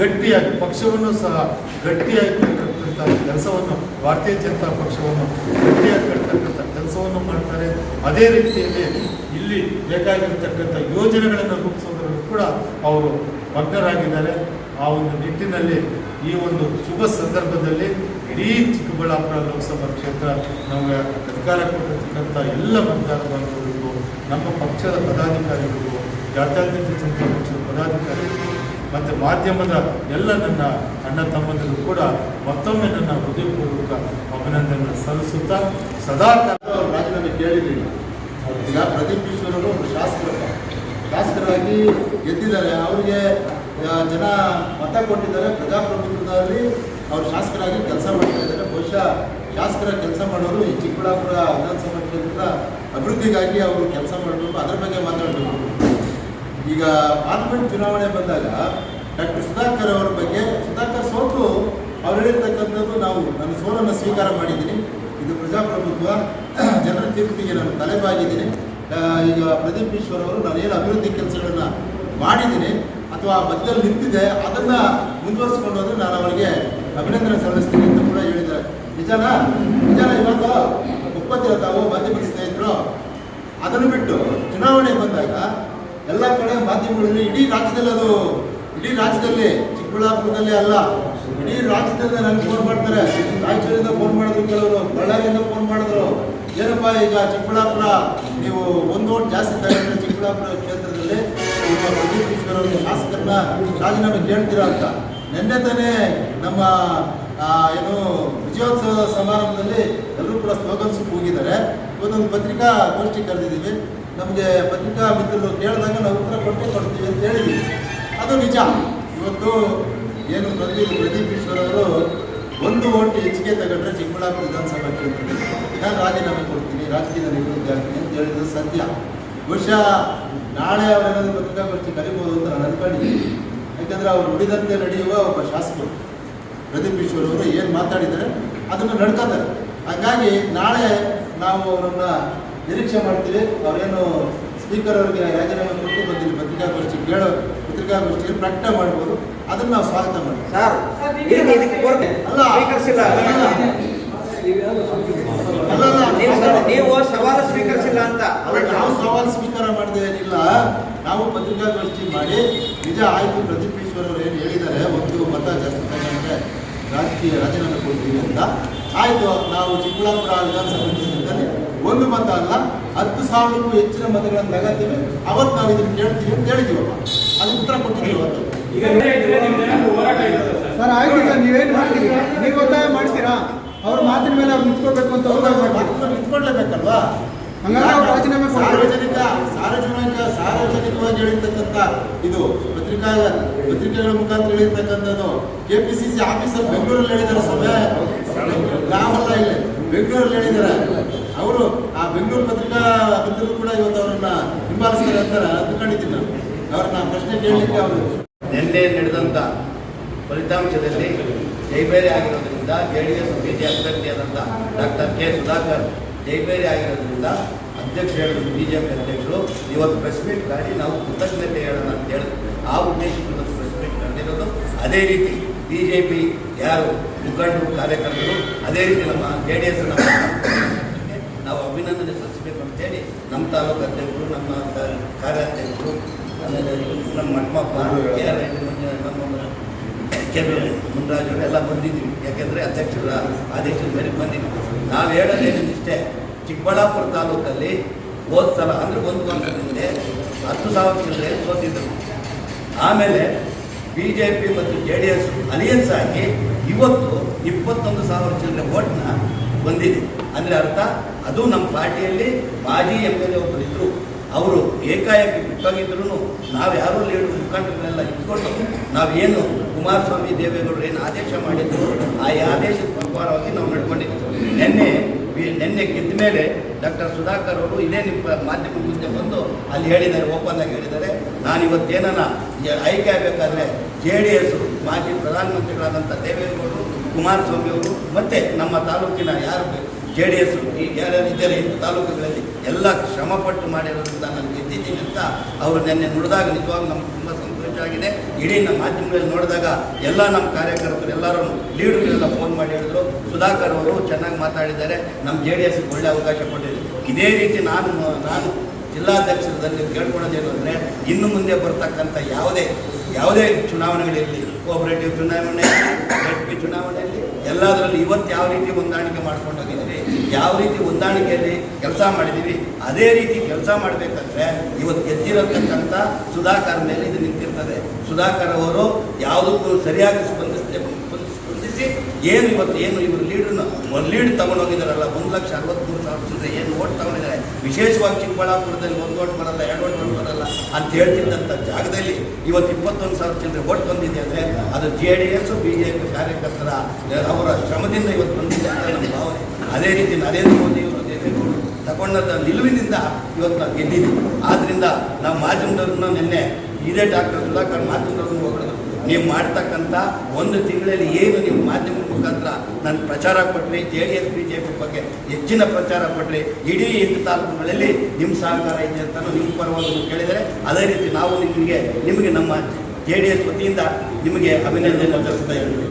ಗಟ್ಟಿಯಾಗಿ ಪಕ್ಷವನ್ನು ಸಹ ಗಟ್ಟಿಯಾಗಿ ಕಟ್ಟತಕ್ಕಂಥ ಕೆಲಸವನ್ನು ಭಾರತೀಯ ಜನತಾ ಪಕ್ಷವನ್ನು ಗಟ್ಟಿಯಾಗಿ ಕಟ್ಟತಕ್ಕಂಥ ಕೆಲಸವನ್ನು ಮಾಡ್ತಾರೆ. ಅದೇ ರೀತಿಯಲ್ಲಿ ಇಲ್ಲಿ ಬೇಕಾಗಿರ್ತಕ್ಕಂಥ ಯೋಜನೆಗಳನ್ನು ರೂಪಿಸೋದ್ರಲ್ಲೂ ಕೂಡ ಅವರು ಮಗ್ನರಾಗಿದ್ದಾರೆ. ಆ ಒಂದು ನಿಟ್ಟಿನಲ್ಲಿ ಈ ಒಂದು ಶುಭ ಸಂದರ್ಭದಲ್ಲಿ ಇಡೀ ಚಿಕ್ಕಬಳ್ಳಾಪುರ ಲೋಕಸಭಾ ಕ್ಷೇತ್ರ ನಮಗೆ ಅಧಿಕಾರ ಕೊಟ್ಟಿರ್ತಕ್ಕಂಥ ಎಲ್ಲ ಮತದಾರ ಬಾಂಧವರಿಗೂ ನಮ್ಮ ಪಕ್ಷದ ಪದಾಧಿಕಾರಿಗಳಿಗೂ, ಜಾತ್ಯಾತೀತ ಜನತಾ ಪಕ್ಷದ ಪದಾಧಿಕಾರಿಗಳು ಮತ್ತು ಮಾಧ್ಯಮದ ಎಲ್ಲ ನನ್ನ ಅಣ್ಣ ತಮ್ಮಂದಿರು ಕೂಡ ಮತ್ತೊಮ್ಮೆ ನನ್ನ ಹೃದಯಪೂರ್ವಕ ಅಭಿನಂದನೆ ಸಲ್ಲಿಸುತ್ತಾ ಸದಾ ಕಾಲ ರಾಜೀನಾಮೆ ಕೇಳಿರಲಿಲ್ಲ ಈಗ ಪ್ರದೀಪ್ ಈಶ್ವರ್ ಅವರು ಶಾಸಕರ ಶಾಸಕರಾಗಿ ಗೆದ್ದಿದ್ದಾರೆ. ಅವರಿಗೆ ಜನ ಮತ ಕೊಟ್ಟಿದ್ದಾರೆ. ಪ್ರಜಾಪ್ರಭುತ್ವದಲ್ಲಿ ಅವರು ಶಾಸಕರಾಗಿ ಕೆಲಸ ಮಾಡ್ತಾ ಇದ್ದಾರೆ ಬಹುಶಃ ಶಾಸಕರ ಕೆಲಸ ಮಾಡೋರು ಈ ಚಿಕ್ಕಬಳ್ಳಾಪುರ ವಿಧಾನಸಭಾ ಕ್ಷೇತ್ರದ ಅಭಿವೃದ್ಧಿಗಾಗಿ ಅವರು ಕೆಲಸ ಮಾಡಬೇಕು, ಅದರ ಬಗ್ಗೆ ಮಾತಾಡಬೇಕು. ಈಗ ಪಾರ್ಲಿಮೆಂಟ್ ಚುನಾವಣೆ ಬಂದಾಗ ಡಾಕ್ಟರ್ ಸುಧಾಕರ್ ಅವರ ಬಗ್ಗೆ, ಸುಧಾಕರ್ ಸೋತು, ಅವ್ರು ಹೇಳಿರ್ತಕ್ಕಂಥದ್ದು ನಾವು ನನ್ನ ಸೋಲನ್ನು ಸ್ವೀಕಾರ ಮಾಡಿದ್ದೀನಿ. ಇದು ಪ್ರಜಾಪ್ರಭುತ್ವ, ಜನರ ತೀರ್ಪಿಗೆ ನಾನು ತಲೆಬಾಗಿದ್ದೀನಿ. ಈಗ ಪ್ರದೀಪ್ ಈಶ್ವರ್ ಅವರು, ನಾನು ಏನು ಅಭಿವೃದ್ಧಿ ಕೆಲಸಗಳನ್ನು ಮಾಡಿದ್ದೀನಿ ಅಥವಾ ಮಧ್ಯದಲ್ಲಿ ನಿಂತಿದೆ ಅದನ್ನು ಮುಂದುವರಿಸ್ಕೊಂಡು ಹೋದ್ರೆ ನಾನು ಅವರಿಗೆ ಅಭಿನಂದನೆ ಸಲ್ಲಿಸ್ತೀನಿ ಅಂತ ಕೂಡ ಹೇಳಿದ್ದಾರೆ. ನಿಜನಾ? ನಿಜನ ಇವತ್ತು ಉಪ್ಪತ್ತಿ ತಾವು ಮಾಧ್ಯಮದ ಸ್ನೇಹಿತರು. ಅದನ್ನು ಬಿಟ್ಟು ಚುನಾವಣೆ ಬಂದಾಗ ಎಲ್ಲ ಕಡೆ ಮಾಧ್ಯಮಗಳಲ್ಲಿ ಇಡೀ ರಾಜ್ಯದಲ್ಲಿ ಅದು, ಇಡೀ ರಾಜ್ಯದಲ್ಲಿ, ಚಿಕ್ಕಬಳ್ಳಾಪುರದಲ್ಲಿ ಅಲ್ಲ, ಇಡೀ ರಾಜ್ಯದಲ್ಲಿ ನನಗೆ ಫೋನ್ ಮಾಡ್ತಾರೆ. ರಾಯಚೂರಿಂದ ಫೋನ್ ಮಾಡಿದ್ರು ಕೆಲವರು, ಬಳ್ಳಾರಿಯಿಂದ ಫೋನ್ ಮಾಡಿದ್ರು. ಏನಪ್ಪ ಈಗ ಚಿಕ್ಕಬಳ್ಳಾಪುರ, ನೀವು ಒಂದು ಓಟ್ ಜಾಸ್ತಿ ತಗೊಂಡ್ರೆ ಚಿಕ್ಕಬಳ್ಳಾಪುರ ಕ್ಷೇತ್ರದಲ್ಲಿ ಶಾಸಕರನ್ನ ರಾಜೀನಾಮೆ ಕೇಳ್ತೀರಾ ಅಂತ. ನಿನ್ನೆ ತಾನೇ ನಮ್ಮ ಏನು ವಿಜಯೋತ್ಸವ ಸಮಾರಂಭದಲ್ಲಿ ಎಲ್ಲರೂ ಕೂಡ ಸ್ಲೋಗನ್ಸ್ ಹೋಗಿದ್ದಾರೆ. ಇವತ್ತೊಂದು ಪತ್ರಿಕಾ ಗೋಷ್ಠಿ ಕರೆದಿದ್ದೀವಿ. ನಮಗೆ ಪತ್ರಿಕಾ ಮಿತ್ರರು ಕೇಳಿದಾಗ ನಾವು ಉತ್ತರ ಕೊಟ್ಟು ಕೊಡ್ತೀವಿ ಅಂತ ಹೇಳಿದ್ವಿ ಅದು ನಿಜ. ಇವತ್ತು ಏನು ಪ್ರದೀಪ್ ಪ್ರದೀಪ್ ಈಶ್ವರ್ ಅವರು ಒಂದು ಓಟು ಹೆಚ್ಚಿಗೆ ತಗೊಂಡ್ರೆ ಚಿಕ್ಕಬಳ್ಳಾಪುರ ವಿಧಾನಸಭಾ ಕ್ಷೇತ್ರದಲ್ಲಿ ನಾನು ರಾಜೀನಾಮೆ ಕೊಡ್ತೀನಿ ರಾಜಕೀಯ ನಿವೃತ್ತಿ ಆಗ್ತೀನಿ ಅಂತ ಹೇಳಿದ್ರು ಸತ್ಯ. ಬಹುಶಃ ನಾಳೆ ಅವರೇನಾದ್ರು ಪತ್ರಿಕಾಗೋಷ್ಠಿ ಕರಿಬೋದು ಅಂತ ನಾನು ಅನ್ಕೊಂಡಿದ್ದೀನಿ. ಯಾಕಂದರೆ ಅವ್ರು ನುಡಿದಂತೆ ನಡೆಯುವ ಒಬ್ಬ ಶಾಸಕರು ಪ್ರದೀಪ್ ಈಶ್ವರ್ ಅವರು ಏನು ಮಾತಾಡಿದ್ದಾರೆ ಅದನ್ನು ನಡ್ಕೋತಾರೆ. ಹಾಗಾಗಿ ನಾಳೆ ನಾವು ಅವರನ್ನ ನಿರೀಕ್ಷೆ ಮಾಡ್ತೀವಿ. ಅವರೇನು ಸ್ಪೀಕರ್ ಅವರಿಗೆ ರಾಜೀನಾಮೆ ಕೊಟ್ಟು ಬಂದಿಲ್ಲ ಪತ್ರಿಕಾಗೋಷ್ಠಿ ಕೇಳೋ ಪತ್ರಿಕಾಗೋಷ್ಠಿಯಲ್ಲಿ ಪ್ರಕಟ ಮಾಡ್ಬೋದು. ಅದನ್ನು ನಾವು ಸ್ವಾಗತ ಮಾಡ್ತೀವಿ. ಅಲ್ಲ. ನೀವು ಸವಾಲು ಸ್ವೀಕರಿಸಿಲ್ಲ ಅಂತ. ನಾವು ಸವಾಲು ಸ್ವೀಕಾರ ಮಾಡಿದೆ ಏನಿಲ್ಲ. ನಾವು ಪತ್ರಿಕಾಗೋಷ್ಠಿ ಮಾಡಿ ನಿಜ ಆಯ್ತು ಪ್ರದೀಪ್ ಈಶ್ವರ್ ಅವರು ಏನು ಹೇಳಿದ್ದಾರೆ ಒಂದು ಮತ ಜಾಸ್ತಿ ತಗೊಂಡ್ರೆ ರಾಜಕೀಯ ರಾಜೀನಾಮೆ ಕೊಡ್ತೀವಿ ಅಂತ. ಆಯ್ತು ನಾವು ಚಿಕ್ಕಬಳ್ಳಾಪುರ ವಿಧಾನಸಭಾ ಕ್ಷೇತ್ರದಲ್ಲಿ ಒಂದು ಮತ ಅಲ್ಲ ಹತ್ತು ಸಾವಿರಕ್ಕೂ ಹೆಚ್ಚಿನ ಮತಗಳನ್ನು ತಗೋತೀವಿ. ಅವತ್ತು ನಾವು ಇದನ್ನು ಕೇಳ್ತೀವಿ ಅಂತ ಹೇಳಿದ್ವಿ ಅದು ಉತ್ತರ ಕೊಟ್ಟಿದ್ದೀವಿ ಅವತ್ತು. ಸರ್? ಸರ್ ಆಯ್ತು ಸರ್ ನೀವೇನು ಮಾಡ್ತೀರಿ? ನೀವು ಒತ್ತಾಯ ಮಾಡ್ತೀರಾ ಅವ್ರ ಮಾತಿನ ಮೇಲೆ ಅವ್ರು ನಿಂತ್ಕೊಳ್ಬೇಕು ಅಂತ ಒತ್ತಾಯ ನಿಂತ್ಕೊಳ್ಲೇಬೇಕಲ್ವಾ? ಸಾರ್ವಜನಿಕ ಸಾರ್ವಜನಿಕ ಸಾರ್ವಜನಿಕವಾಗಿ ಹೇಳಿರ್ತಕ್ಕಂಥ ಇದು ಪತ್ರಿಕಾ ಪತ್ರಿಕೆಗಳ ಮುಖಾಂತರ ಹೇಳಿರ್ತಕ್ಕಂಥದ್ದು K P C C officer ಬೆಂಗಳೂರಲ್ಲಿ ಹೇಳಿದ್ದಾರೆ ಸಭೆ ನಾವಲ್ಲ ಇಲ್ಲಿ. ಬೆಂಗಳೂರಲ್ಲಿ ಹೇಳಿದ್ದಾರೆ ಅವರು ಆ ಬೆಂಗಳೂರು ಪತ್ರಿಕಾ ಪತ್ರಿಕೆ ಕೂಡ ಇವತ್ತು ಅವರನ್ನ ಹಿಂಬಾಲಿಸ್ತಾರೆ ಅಂತ ಅಂದ್ಕೊಂಡಿದ್ದೀನಿ ನಾನು ಅವ್ರನ್ನ ಪ್ರಶ್ನೆ ಕೇಳಲಿಕ್ಕೆ ಅವರು. ನಿನ್ನೆ ನಡೆದಂತ ಫಲಿತಾಂಶದಲ್ಲಿ ಜೈಬೇರಿ ಆಗಿರೋದ್ರಿಂದ ಜೆ ಡಿ ಎಸ್ ಬಿಜೆ ಅಭ್ಯರ್ಥಿಯಾದಂಥ ಡಾಕ್ಟರ್ ಕೆ. ಸುಧಾಕರ್ ಜೈಬೇರಿ ಆಗಿರೋದ್ರಿಂದ ಅಧ್ಯಕ್ಷರು ಹೇಳಿದ್ರು ಬಿ ಜೆ ಪಿ ಅಧ್ಯಕ್ಷರು ಇವತ್ತು ಪ್ರೆಸ್ ಮೀಟ್ ಮಾಡಿ ನಾವು ಕೃತಜ್ಞತೆ ಹೇಳೋಣ ಅಂತ ಹೇಳಿ ಆ ಉದ್ದೇಶಕ್ಕೆ ಇವತ್ತು ಪ್ರೆಸ್ ಮೀಟ್ ಕಂಡಿರೋದು ಅದೇ ರೀತಿ ಬಿ ಜೆ ಪಿ ಯಾರು ಮುಖಂಡರು, ಕಾರ್ಯಕರ್ತರು, ಅದೇ ರೀತಿ ನಮ್ಮ ಜೆ ಡಿ ಎಸ್ ನಮ್ಮ ನಾವು ಅಭಿನಂದನೆ ಸಲ್ಲಿಸಬೇಕು ಅಂತೇಳಿ ನಮ್ಮ ತಾಲೂಕು ಅಧ್ಯಕ್ಷರು, ನಮ್ಮ ಕಾರ್ಯಾಧ್ಯಕ್ಷರು ನಮ್ಮ ಮಠಮಪ್ಪ ನಮ್ಮ ಕೆ ಮುನ್ರಾಜರು ಎಲ್ಲ ಬಂದಿದ್ದೀವಿ. ಯಾಕೆಂದರೆ ಅಧ್ಯಕ್ಷರ ಆದೇಶದ ಮೇಲೆ ಬಂದಿದ್ದೀವಿ. ನಾವು ಹೇಳೋದೇನಿಷ್ಟೇ ಚಿಕ್ಕಬಳ್ಳಾಪುರ ತಾಲೂಕಲ್ಲಿ ಹೋದ ಸಲ, ಅಂದರೆ ಒಂದು ವರ್ಷದ ಹಿಂದೆ, ಹತ್ತು ಸಾವಿರ ಜಿಲ್ಲೆ ಸೋತಿದ್ದರು ಆಮೇಲೆ ಬಿ ಜೆ ಪಿ ಮತ್ತು ಜೆ ಡಿ ಎಸ್ ಅಲಿಯನ್ಸ್ ಆಗಿ ಇವತ್ತು ಇಪ್ಪತ್ತೊಂದು ಸಾವಿರ ಜನರ ಓಟ್ನ ಬಂದಿದೆ. ಅಂದ್ರೆ ಅರ್ಥ, ಅದು ನಮ್ಮ ಪಾರ್ಟಿಯಲ್ಲಿ ಮಾಜಿ ಎಂ ಎಲ್ ಎ ಇದ್ರು. ಅವರು ಏಕಾಏಕಿ ಬಿಟ್ಟೋಗಿದ್ರು ನಾವು ಯಾರು ಲೀಡರ್ ಮುಖಂಡರನ್ನೆಲ್ಲ ಇಟ್ಕೊಂಡು ನಾವೇನು ಕುಮಾರಸ್ವಾಮಿ ದೇವೇಗೌಡರು ಏನು ಆದೇಶ ಮಾಡಿದ್ರು, ಆ ಆದೇಶದ ಪ್ರಕಾರವಾಗಿ ನಾವು ನಡ್ಕೊಂಡಿದ್ದೀವಿ ನಿನ್ನೆ ನಿನ್ನೆ ಗೆದ್ದ ಮೇಲೆ ಡಾಕ್ಟರ್ ಸುಧಾಕರ್ ಅವರು ಇದೇ ನಿಮ್ಮ ಮಾಧ್ಯಮ ಮುಂದೆ ಬಂದು ಅಲ್ಲಿ ಹೇಳಿದ್ದಾರೆ ಓಪನ್ ಆಗಿ ಹೇಳಿದ್ದಾರೆ. ನಾನು ಇವತ್ತೇನನ್ನ ಈ ಆಯ್ಕೆ ಆಗಬೇಕಾದ್ರೆ ಜೆ ಡಿ ಎಸ್ ಮಾಜಿ ಪ್ರಧಾನಮಂತ್ರಿಗಳಾದಂಥ ದೇವೇಗೌಡರು, ಕುಮಾರಸ್ವಾಮಿ ಅವರು ಮತ್ತು ನಮ್ಮ ತಾಲೂಕಿನ ಯಾರು ಜೆ ಡಿ ಎಸ್ ಯಾರ್ಯಾರು ಇದ್ದಾರೆ ತಾಲೂಕುಗಳಲ್ಲಿ ಎಲ್ಲ ಶ್ರಮಪಟ್ಟು ಮಾಡಿರೋದ್ರಿಂದ ನಾನು ಗೆದ್ದಿದ್ದೀನಿ ಅಂತ ಅವರು ನಿನ್ನೆ ನುಡಿದಾಗ ನಿಜವಾಗ್ಲೂ ನಮ್ಗೆ ತುಂಬ ಆಗಿದೆ ಇಡೀ ನಮ್ಮ ಮಾಧ್ಯಮಗಳಲ್ಲಿ ನೋಡಿದಾಗ ಎಲ್ಲ ನಮ್ಮ ಕಾರ್ಯಕರ್ತರು ಎಲ್ಲರೂ ಲೀಡರ್ಗಳೆಲ್ಲ ಫೋನ್ ಮಾಡಿ ಹೇಳಿದ್ರು. ಸುಧಾಕರ್ ಅವರು ಚೆನ್ನಾಗಿ ಮಾತಾಡಿದ್ದಾರೆ. ನಮ್ಮ ಜೆ ಡಿ ಒಳ್ಳೆ ಅವಕಾಶ ಕೊಟ್ಟಿದ್ರು. ಇದೇ ರೀತಿ ನಾನು ನಾನು ಜಿಲ್ಲಾಧ್ಯಕ್ಷರದಲ್ಲಿ ಕೇಳ್ಕೊಳ್ಳೋದೇನು ಅಂದರೆ ಇನ್ನು ಮುಂದೆ ಬರ್ತಕ್ಕಂಥ ಯಾವುದೇ ಯಾವುದೇ ಚುನಾವಣೆಗಳಿರಲಿ ಕೋಆಪರೇಟಿವ್ ಚುನಾವಣೆ ಎಚ್ ಪಿ ಚುನಾವಣೆಯಲ್ಲಿ, ಎಲ್ಲದರಲ್ಲಿ ಇವತ್ತು ಯಾವ ರೀತಿ ಹೊಂದಾಣಿಕೆ ಮಾಡ್ಕೊಂಡು ಹೋಗಿದ್ದೀವಿ ಯಾವ ರೀತಿ ಹೊಂದಾಣಿಕೆಯಲ್ಲಿ ಕೆಲಸ ಮಾಡಿದ್ದೀವಿ ಅದೇ ರೀತಿ ಕೆಲಸ ಮಾಡಬೇಕಂದ್ರೆ ಇವತ್ತು ಗೆದ್ದಿರತಕ್ಕಂಥ ಸುಧಾಕರ್ ಮೇಲೆ ಇದು ನಿಂತಿರ್ತದೆ. ಸುಧಾಕರ್ ಅವರು ಯಾವುದಕ್ಕೂ ಸರಿಯಾಗಿ ಸ್ಪಂದಿಸದೆ ಸ್ಪಂದಿಸಿ ಏನು ಇವತ್ತು, ಏನು ಇವರು ಲೀಡ್ರನ್ನ ಒಂದು ಲೀಡ್ ತಗೊಂಡೋಗಿದ್ದಾರಲ್ಲ, ಒಂದು ಲಕ್ಷ ಅರವತ್ತ್ಮೂರು ಸಾವಿರ ಚಿಲ್ಲರೆ ಏನು ಓಟ್ ತಗೊಂಡಿದ್ದಾರೆ. ವಿಶೇಷವಾಗಿ ಚಿಕ್ಕಬಳ್ಳಾಪುರದಲ್ಲಿ ಒಂದು ಓಟ್ ಬರಲ್ಲ, ಎರಡು ಓಟ್ ಬರಲ್ಲ ಅಂತ ಹೇಳ್ತಿದ್ದಂಥ ಜಾಗದಲ್ಲಿ ಇವತ್ತು ಇಪ್ಪತ್ತೊಂದು ಸಾವಿರ ಚಿಲ್ಲರೆ ಓಟ್ ಬಂದಿದೆ ಅಂದರೆ ಅದು J D S B J P ಕಾರ್ಯಕರ್ತರ ಅವರ ಶ್ರಮದಿಂದ ಇವತ್ತು ಬಂದಿದೆ ಅಂತ ನಮ್ಮ ಭಾವನೆ. ಅದೇ ರೀತಿ ನರೇಂದ್ರ ಮೋದಿ ಅವರು ದೇವೇಗೌಡರು ತಗೊಂಡಂಥ ನಿಲುವಿನಿಂದ ಇವತ್ತು ನಾವು ಗೆದ್ದಿದ್ದೀವಿ. ಆದ್ದರಿಂದ ನಾವು ಮಾಧ್ಯಮದವ್ರನ್ನ ನಿನ್ನೆ ಇದೇ ಡಾಕ್ಟರ್ ಸುಧಾಕರ್ ಮಾಧ್ಯಮದವ್ರನ್ನ ಹೊಗಳಿದ್ರು ನೀವು ಮಾಡ್ತಕ್ಕಂಥ ಒಂದು ತಿಂಗಳಲ್ಲಿ ಏನು ನೀವು ಮಾಧ್ಯಮ ಮುಖಾಂತರ ನಾನು ಪ್ರಚಾರ ಕೊಟ್ಟರೆ J D S B J P ಬಗ್ಗೆ ಹೆಚ್ಚಿನ ಪ್ರಚಾರ ಕೊಟ್ಟರೆ ಇಡೀ ಎಂಟು ತಾಲೂಕುಗಳಲ್ಲಿ ನಿಮ್ಮ ಸಹಕಾರ ಇದೆ ಅಂತ ನಿಮ್ಮ ಪರವಾಗಿ ಕೇಳಿದರೆ ಅದೇ ರೀತಿ ನಾವು ನಿಮಗೆ ನಿಮಗೆ ನಮ್ಮ ಜೆ ಡಿ ಎಸ್ ವತಿಯಿಂದ ನಿಮಗೆ ಅಭಿನಂದನೆ ಸಲ್ಲಿಸ್ತಾ ಇದ್ದೀವಿ